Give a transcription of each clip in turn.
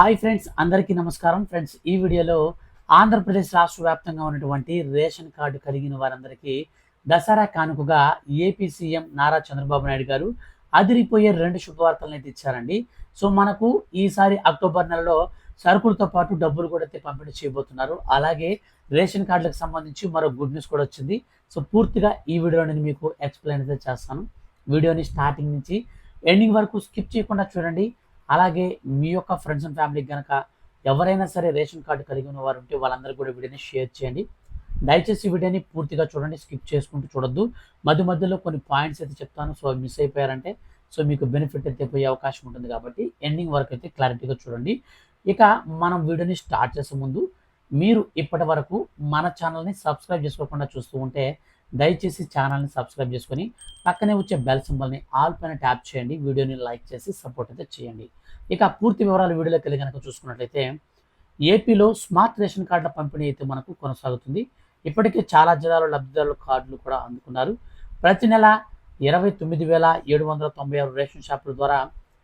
Hi friends అందరికీ నమస్కారం. Friends ఈ వీడియోలో ఆంధ్రప్రదేశ్ రాష్ట్ర వ్యాప్తంగా ఉన్నటువంటి రేషన్ కార్డు కలిగిన వారందరికీ దసరా కానుకగా ఏపీ సీఎం నారా చంద్రబాబు నాయుడు గారు అదిరిపోయే రెండు శుభవార్తలను అయితే ఇచ్చారండి. సో మనకు ఈసారి అక్టోబర్ నెలలో సరుకులతో పాటు డబ్బులు కూడా అయితే పంపిణీ చేయబోతున్నారు. అలాగే రేషన్ కార్డులకు సంబంధించి మరో గుడ్ న్యూస్ కూడా వచ్చింది. సో పూర్తిగా ఈ వీడియో నేను మీకు ఎక్స్ప్లెయిన్ అయితే చేస్తాను. వీడియోని స్టార్టింగ్ నుంచి ఎండింగ్ వరకు స్కిప్ చేయకుండా చూడండి. అలాగే మీ యొక్క ఫ్రెండ్స్ అండ్ ఫ్యామిలీకి కనుక ఎవరైనా సరే రేషన్ కార్డు కలిగి ఉన్న వారు ఉంటే వాళ్ళందరూ కూడా వీడియోని షేర్ చేయండి. దయచేసి వీడియోని పూర్తిగా చూడండి స్కిప్ చేసుకుంటూ చూడొద్దు. మధ్య మధ్యలో కొన్ని పాయింట్స్ అయితే చెప్తాను సో మిస్ అయిపోయారంటే సో మీకు బెనిఫిట్ అయితే పోయే అవకాశం ఉంటుంది కాబట్టి ఎండింగ్ వరకు అయితే క్లారిటీగా చూడండి. ఇక మనం వీడియోని స్టార్ట్ చేసే ముందు మీరు ఇప్పటి వరకు మన ఛానల్ని సబ్స్క్రైబ్ చేసుకోకుండా చూస్తూ ఉంటే దయచేసి ఛానల్ని సబ్స్క్రైబ్ చేసుకొని పక్కనే వచ్చే బెల్ సింబల్ని ఆల్ పైన ట్యాప్ చేయండి వీడియోని లైక్ చేసి సపోర్ట్ అయితే చేయండి. ఇక పూర్తి వివరాలు వీడియోలోకి వెళ్ళి కనుక చూసుకున్నట్లయితే ఏపీలో స్మార్ట్ రేషన్ కార్డుల పంపిణీ అయితే మనకు కొనసాగుతుంది. ఇప్పటికే చాలా జిల్లాలో లబ్ధిదారుల కార్డులు కూడా అందుకున్నారు. ప్రతి నెల ఇరవై తొమ్మిది వేల ఏడు వందల తొంభై ఆరు రేషన్ షాపుల ద్వారా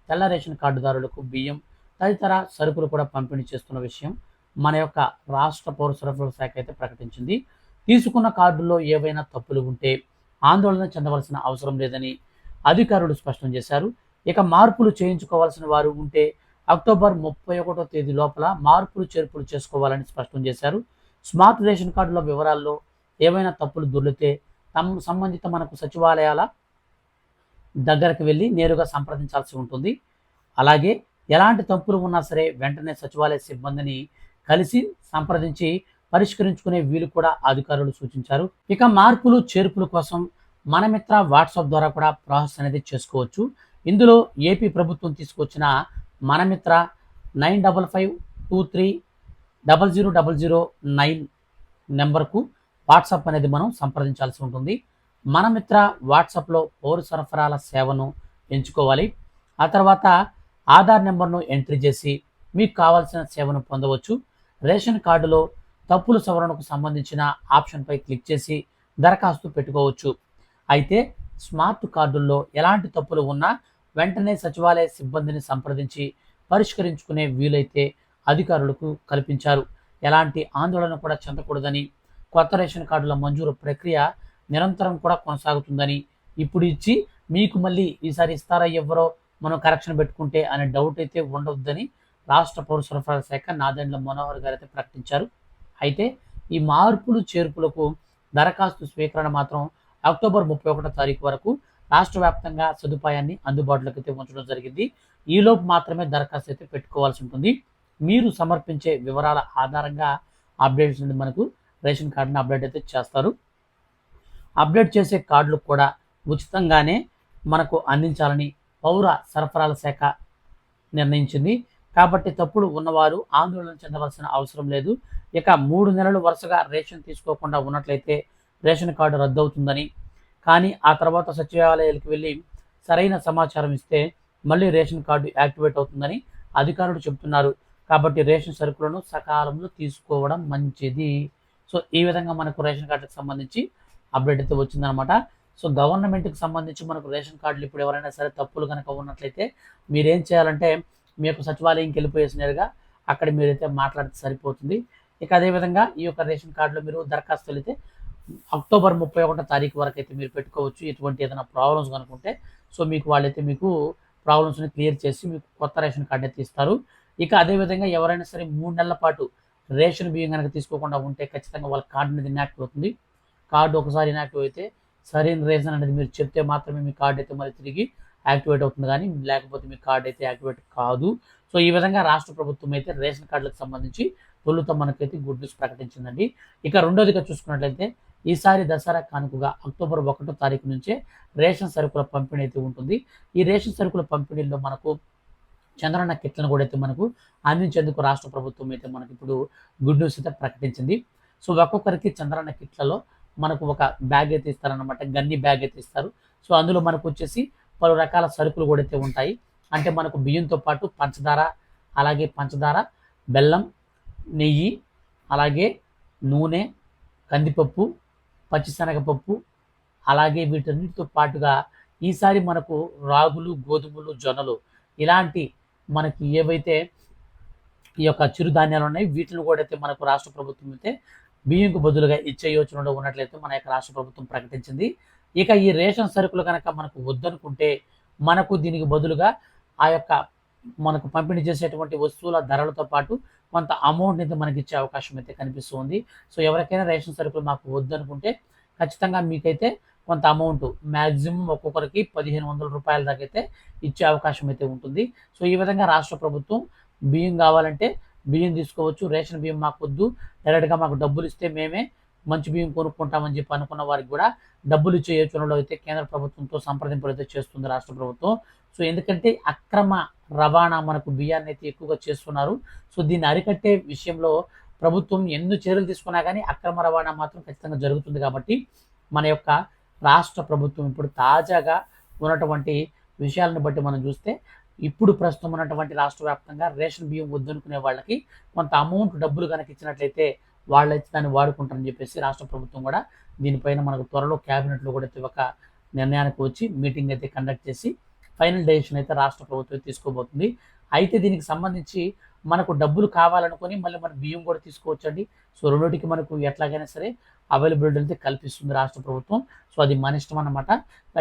తెల్ల రేషన్ కార్డుదారులకు బియ్యం తదితర సరుకులు కూడా పంపిణీ చేస్తున్న విషయం మన యొక్క రాష్ట్ర పౌర సరఫరాల శాఖ అయితే ప్రకటించింది. తీసుకున్న కార్డుల్లో ఏవైనా తప్పులు ఉంటే ఆందోళన చెందవలసిన అవసరం లేదని అధికారులు స్పష్టం చేశారు. ఇక మార్పులు చేయించుకోవాల్సిన వారు ఉంటే అక్టోబర్ ముప్పై ఒకటో తేదీ లోపల మార్పులు చేర్పులు చేసుకోవాలని స్పష్టం చేశారు. స్మార్ట్ రేషన్ కార్డుల వివరాల్లో ఏవైనా తప్పులు దొర్లితే తమ సంబంధిత మనకు సచివాలయాల దగ్గరకు వెళ్ళి నేరుగా సంప్రదించాల్సి ఉంటుంది. అలాగే ఎలాంటి తప్పులు ఉన్నా సరే వెంటనే సచివాలయ సిబ్బందిని కలిసి సంప్రదించి పరిష్కరించుకునే వీలు కూడా అధికారులు సూచించారు. ఇక మార్పులు చేర్పుల కోసం మనమిత్ర వాట్సాప్ ద్వారా కూడా ప్రాసెస్ అనేది చేసుకోవచ్చు. ఇందులో ఏపీ ప్రభుత్వం తీసుకొచ్చిన Manamitra nine double five two three double zero double zero nine నెంబర్కు వాట్సాప్ అనేది మనం సంప్రదించాల్సి ఉంటుంది. మనమిత్ర వాట్సాప్లో పౌర సరఫరాల సేవను ఎంచుకోవాలి. ఆ తర్వాత ఆధార్ నెంబర్ను ఎంట్రీ చేసి మీకు కావాల్సిన సేవను పొందవచ్చు. రేషన్ కార్డులో తప్పుల సవరణకు సంబంధించిన ఆప్షన్పై క్లిక్ చేసి దరఖాస్తు పెట్టుకోవచ్చు. అయితే స్మార్ట్ కార్డుల్లో ఎలాంటి తప్పులు ఉన్నా వెంటనే సచివాలయ సిబ్బందిని సంప్రదించి పరిష్కరించుకునే వీలైతే అధికారులకు కల్పించారు. ఎలాంటి ఆందోళన కూడా చెందకూడదని కొత్త రేషన్ కార్డుల మంజూరు ప్రక్రియ నిరంతరం కూడా కొనసాగుతుందని ఇప్పుడు ఇచ్చి మీకు మళ్ళీ ఈసారి ఇస్తారా ఎవరో మనం కరెక్షన్ పెట్టుకుంటే అనే డౌట్ అయితే ఉండొద్దని రాష్ట్ర పౌర సరఫరాల శాఖ నాదెండ్ల మనోహర్ గారు అయితే ప్రకటించారు. అయితే ఈ మార్పులు చేర్పులకు దరఖాస్తు స్వీకరణ మాత్రం అక్టోబర్ ముప్పై ఒకటో తారీఖు వరకు రాష్ట్ర వ్యాప్తంగా సదుపాయాన్ని అందుబాటులోకి అయితే ఉంచడం జరిగింది. ఈలోపు మాత్రమే దరఖాస్తు అయితే పెట్టుకోవాల్సి ఉంటుంది. మీరు సమర్పించే వివరాల ఆధారంగా అప్డేట్స్ నుండి మనకు రేషన్ కార్డుని అప్డేట్ అయితే చేస్తారు. అప్డేట్ చేసే కార్డులు కూడా ఉచితంగానే మనకు అందించాలని పౌర సరఫరాల శాఖ నిర్ణయించింది. కాబట్టి తప్పుడు ఉన్నవారు ఆందోళన చెందవలసిన అవసరం లేదు. ఇక మూడు నెలలు వరుసగా రేషన్ తీసుకోకుండా ఉన్నట్లయితే రేషన్ కార్డు రద్దవుతుందని కానీ ఆ తర్వాత సచివాలయాలకు వెళ్ళి సరైన సమాచారం ఇస్తే మళ్ళీ రేషన్ కార్డు యాక్టివేట్ అవుతుందని అధికారులు చెబుతున్నారు. కాబట్టి రేషన్ సరుకులను సకాలంలో తీసుకోవడం మంచిది. సో ఈ విధంగా మనకు రేషన్ కార్డుకి సంబంధించి అప్డేట్ అయితే వచ్చిందనమాట సో గవర్నమెంట్కి సంబంధించి మనకు రేషన్ కార్డులు ఇప్పుడు ఎవరైనా సరే తప్పులు కనుక ఉన్నట్లయితే మీరేం చేయాలంటే మీ యొక్క సచివాలయంకి వెళ్ళిపోయేసిన నేరుగా అక్కడ మీరైతే మాట్లాడితే సరిపోతుంది. ఇక అదేవిధంగా ఈ యొక్క రేషన్ కార్డులో మీరు దరఖాస్తు వెళితే అక్టోబర్ ముప్పై ఒకటో తారీఖు వరకు అయితే మీరు పెట్టుకోవచ్చు. ఎటువంటి ఏదైనా ప్రాబ్లమ్స్ కనుకుంటే సో మీకు వాళ్ళైతే మీకు ప్రాబ్లమ్స్ని క్లియర్ చేసి మీకు కొత్త రేషన్ కార్డు అయితే ఇస్తారు. ఇక అదేవిధంగా ఎవరైనా సరే మూడు నెలల పాటు రేషన్ బియ్యం కనుక తీసుకోకుండా ఉంటే ఖచ్చితంగా వాళ్ళ కార్డు అనేది ఇన్యాక్టివ్ అవుతుంది. కార్డు ఒకసారి ఇన్యాక్టివ్ అయితే సరైన రీజన్ అనేది మీరు చెప్తే మాత్రమే మీ కార్డు అయితే మళ్ళీ తిరిగి యాక్టివేట్ అవుతుంది కానీ లేకపోతే మీ కార్డు అయితే యాక్టివేట్ కాదు. సో ఈ విధంగా రాష్ట్ర ప్రభుత్వం అయితే రేషన్ కార్డులకు సంబంధించి తొలుత మనకైతే గుడ్ న్యూస్ ప్రకటించిందండి. ఇక రెండోదిగా చూసుకున్నట్లయితే ఈసారి దసరా కానుకగా అక్టోబర్ ఒకటో తారీఖు నుంచే రేషన్ సరుకుల పంపిణీ అయితే ఉంటుంది. ఈ రేషన్ సరుకుల పంపిణీలో మనకు చంద్రన్న కిట్లను కూడా అయితే మనకు అందించేందుకు రాష్ట్ర ప్రభుత్వం అయితే మనకి ఇప్పుడు గుడ్ న్యూస్ అయితే ప్రకటించింది. సో ఒక్కొక్కరికి చంద్రన్న కిట్లలో మనకు ఒక బ్యాగ్ అయితే ఇస్తారనమాట గన్ని బ్యాగ్ అయితే ఇస్తారు. సో అందులో మనకు వచ్చేసి పలు రకాల సరుకులు కూడా అయితే ఉంటాయి. అంటే మనకు బియ్యంతో పాటు పంచదార అలాగే పంచదార బెల్లం నెయ్యి అలాగే నూనె కందిపప్పు పచ్చిశనగపప్పు అలాగే వీటన్నిటితో పాటుగా ఈసారి మనకు రాగులు గోధుమలు జొన్నలు ఇలాంటి మనకి ఏవైతే ఈ యొక్క చిరుధాన్యాలు ఉన్నాయి వీటిని కూడా అయితే మనకు రాష్ట్ర ప్రభుత్వం అయితే బియ్యంకు బదులుగా ఇచ్చే యోచనలో ఉన్నట్లయితే మన యొక్క రాష్ట్ర ప్రభుత్వం ప్రకటించింది. ఇక ఈ రేషన్ సరుకులు కనుక మనకు వద్దనుకుంటే మనకు దీనికి బదులుగా ఆ యొక్క మనకు పంపిణీ చేసేటువంటి వస్తువుల ధరలతో పాటు కొంత అమౌంట్ అయితే మనకి ఇచ్చే అవకాశం అయితే కనిపిస్తుంది. సో ఎవరికైనా రేషన్ సరుకులు మాకు వద్దనుకుంటే ఖచ్చితంగా మీకైతే కొంత అమౌంట్ మ్యాక్సిమం ఒక్కొక్కరికి పదిహేను వందల రూపాయల దాకా అయితే ఇచ్చే అవకాశం అయితే ఉంటుంది. సో ఈ విధంగా రాష్ట్ర ప్రభుత్వం బియ్యం కావాలంటే బియ్యం తీసుకోవచ్చు. రేషన్ బియ్యం మాకు వద్దు డైరెక్ట్గా మాకు డబ్బులు ఇస్తే మేమే మంచి బియ్యం కొనుక్కుంటామని చెప్పి అనుకున్న వారికి కూడా డబ్బులు ఇచ్చే యోచనలో అయితే కేంద్ర ప్రభుత్వంతో సంప్రదింపులు అయితే చేస్తుంది రాష్ట్ర ప్రభుత్వం. సో ఎందుకంటే అక్రమ రవాణా మనకు బియ్యాన్ని అయితే ఎక్కువగా చేస్తున్నారు. సో దీన్ని అరికట్టే విషయంలో ప్రభుత్వం ఎన్ని చర్యలు తీసుకున్నా కానీ అక్రమ రవాణా మాత్రం ఖచ్చితంగా జరుగుతుంది కాబట్టి మన యొక్క రాష్ట్ర ప్రభుత్వం ఇప్పుడు తాజాగా ఉన్నటువంటి విషయాలను బట్టి మనం చూస్తే ఇప్పుడు ప్రస్తుతం ఉన్నటువంటి రాష్ట్ర వ్యాప్తంగా రేషన్ బియ్యం వద్దనుకునే వాళ్ళకి కొంత అమౌంట్ డబ్బులు కనుక ఇచ్చినట్లయితే వాళ్ళైతే దాన్ని వాడుకుంటారని చెప్పేసి రాష్ట్ర ప్రభుత్వం కూడా దీనిపైన మనకు త్వరలో క్యాబినెట్లో కూడా ఒక నిర్ణయానికి వచ్చి మీటింగ్ అయితే కండక్ట్ చేసి ఫైనల్ డెసిషన్ అయితే రాష్ట్ర ప్రభుత్వం తీసుకోబోతుంది. అయితే దీనికి సంబంధించి మనకు డబ్బులు కావాలనుకొని మళ్ళీ మన బియ్యం కూడా తీసుకోవచ్చండి. సో రెండోటికి మనకు ఎట్లాగైనా సరే అవైలబిలిటీ అయితే కల్పిస్తుంది రాష్ట్ర ప్రభుత్వం. సో అది మన ఇష్టం అన్నమాట.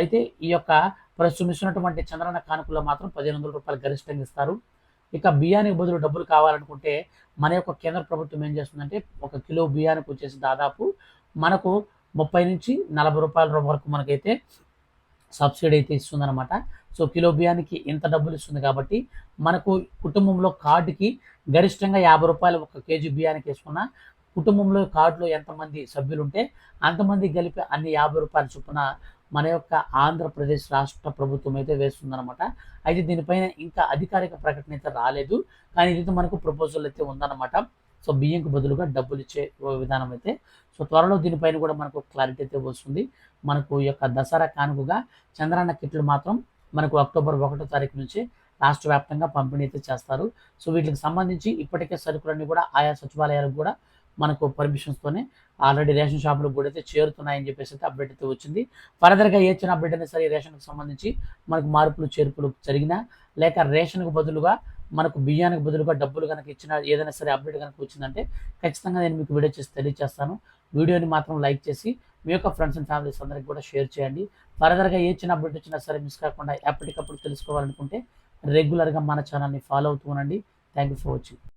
అయితే ఈ యొక్క ప్రస్తుతం ఇస్తున్నటువంటి చంద్రన్న కానుకల్లో మాత్రం పదిహేను వందల రూపాయలు గరిష్టంగా ఇస్తారు. ఇక బియ్యానికి బదులు డబ్బులు కావాలనుకుంటే మన యొక్క కేంద్ర ప్రభుత్వం ఏం చేస్తుందంటే ఒక కిలో బియ్యానికి వచ్చేసి దాదాపు మనకు ముప్పై నుంచి నలభై రూపాయల వరకు మనకైతే సబ్సిడీ అయితే ఇస్తుందన్నమాట. సో కిలో బియ్యానికి ఇంత డబ్బులు ఇస్తుంది కాబట్టి మనకు కుటుంబంలో కార్డుకి గరిష్టంగా యాభై రూపాయలు ఒక కేజీ బియ్యానికి వేసుకున్న కుటుంబంలో కార్డులో ఎంతమంది సభ్యులుంటే అంతమంది కలిపి అన్ని యాభై రూపాయల చొప్పున మన యొక్క ఆంధ్రప్రదేశ్ రాష్ట్ర ప్రభుత్వం అయితే వేస్తుందన్నమాట. అయితే దీనిపైన ఇంకా అధికారిక ప్రకటన అయితే రాలేదు. కానీ ఇది మనకు ప్రపోజల్ అయితే ఉందన్నమాట. సో బియ్యంకు బదులుగా డబ్బులు ఇచ్చే విధానం అయితే. సో త్వరలో దీనిపైన కూడా మనకు క్లారిటీ అయితే వస్తుంది. మనకు ఈ యొక్క దసరా కానుకగా చంద్రాన్న కిట్లు మాత్రం మనకు అక్టోబర్ ఒకటో తారీఖు నుంచి రాష్ట్ర వ్యాప్తంగా పంపిణీ అయితే చేస్తారు. సో వీటికి సంబంధించి ఇప్పటికే సరుకులన్నీ కూడా ఆయా సచివాలయాలకు కూడా మనకు పర్మిషన్స్తోనే ఆల్రెడీ రేషన్ షాపులకు కూడా అయితే చేరుతున్నాయని చెప్పేసి అయితే అప్డేట్ అయితే వచ్చింది. ఫర్దర్గా ఏ చిన్న అప్డేట్ అయినా సరే రేషన్కి సంబంధించి మనకు మార్పులు చేర్పులు జరిగినా లేక రేషన్కు బదులుగా మనకు బియ్యానికి బదులుగా డబ్బులు కనుక ఇచ్చిన ఏదైనా సరే అప్డేట్ కనుక వచ్చిందంటే ఖచ్చితంగా నేను మీకు వీడియో చేసి తెలియజేస్తాను. వీడియోని మాత్రం లైక్ చేసి మీ యొక్క ఫ్రెండ్స్ అండ్ ఫ్యామిలీస్ అందరికి కూడా షేర్ చేయండి. ఫర్దర్గా ఏ చిన్న అప్డేట్ వచ్చినా సరే మిస్ కాకుండా ఎప్పటికప్పుడు తెలుసుకోవాలనుకుంటే రెగ్యులర్గా మన ఛానల్ని ఫాలో అవుతూ ఉండండి. Thank you for watching